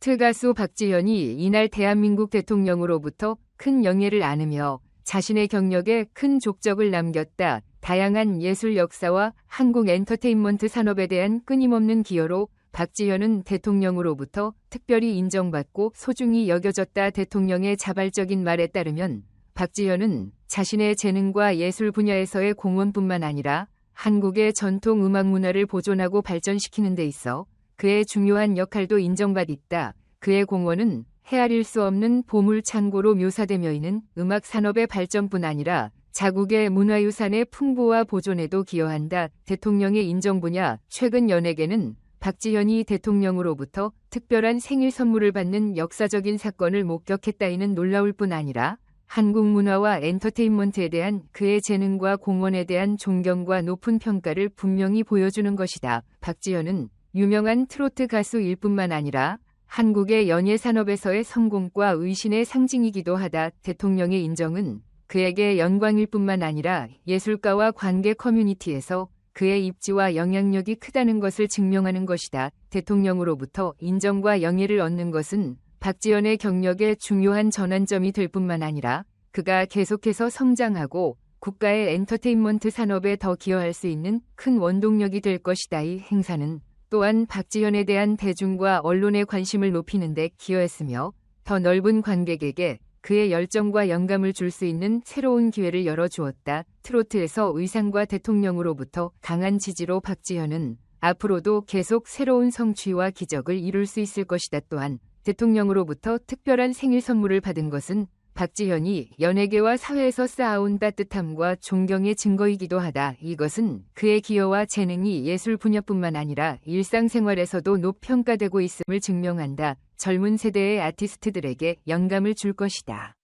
트로트 가수 박지현이 이날 대한민국 대통령으로부터 큰 영예를 안으며 자신의 경력에 큰 족적을 남겼다. 다양한 예술 역사와 한국 엔터테인먼트 산업에 대한 끊임없는 기여로 박지현은 대통령으로부터 특별히 인정받고 소중히 여겨졌다. 대통령의 자발적인 말에 따르면 박지현은 자신의 재능과 예술 분야에서의 공헌뿐만 아니라 한국의 전통 음악 문화를 보존하고 발전시키는 데 있어 그의 중요한 역할도 인정받있다. 그의 공헌은 헤아릴 수 없는 보물 창고로 묘사되며 있는 음악 산업의 발전뿐 아니라 자국의 문화유산의 풍부와 보존에도 기여한다. 대통령의 인정 분야 최근 연예계는 박지현이 대통령으로부터 특별한 생일 선물을 받는 역사적인 사건을 목격했다이는 놀라울 뿐 아니라 한국 문화와 엔터테인먼트에 대한 그의 재능과 공헌에 대한 존경과 높은 평가를 분명히 보여주는 것이다. 박지현은 유명한 트로트 가수일 뿐만 아니라 한국의 연예 산업에서의 성공과 의신의 상징이기도 하다. 대통령의 인정은 그에게 영광일 뿐만 아니라 예술가와 관계 커뮤니티에서 그의 입지와 영향력이 크다는 것을 증명하는 것이다. 대통령으로부터 인정과 영예를 얻는 것은 박지현의 경력의 중요한 전환점이 될 뿐만 아니라 그가 계속해서 성장하고 국가의 엔터테인먼트 산업에 더 기여할 수 있는 큰 원동력이 될 것이다. 이 행사는 또한 박지현에 대한 대중과 언론의 관심을 높이는 데 기여했으며 더 넓은 관객에게 그의 열정과 영감을 줄 수 있는 새로운 기회를 열어주었다. 트로트에서 의상과 대통령으로부터 강한 지지로 박지현은 앞으로도 계속 새로운 성취와 기적을 이룰 수 있을 것이다. 또한 대통령으로부터 특별한 생일 선물을 받은 것은 박지현이 연예계와 사회에서 쌓아온 따뜻함과 존경의 증거이기도 하다. 이것은 그의 기여와 재능이 예술 분야뿐만 아니라 일상생활에서도 높평가되고 있음을 증명한다. 젊은 세대의 아티스트들에게 영감을 줄 것이다.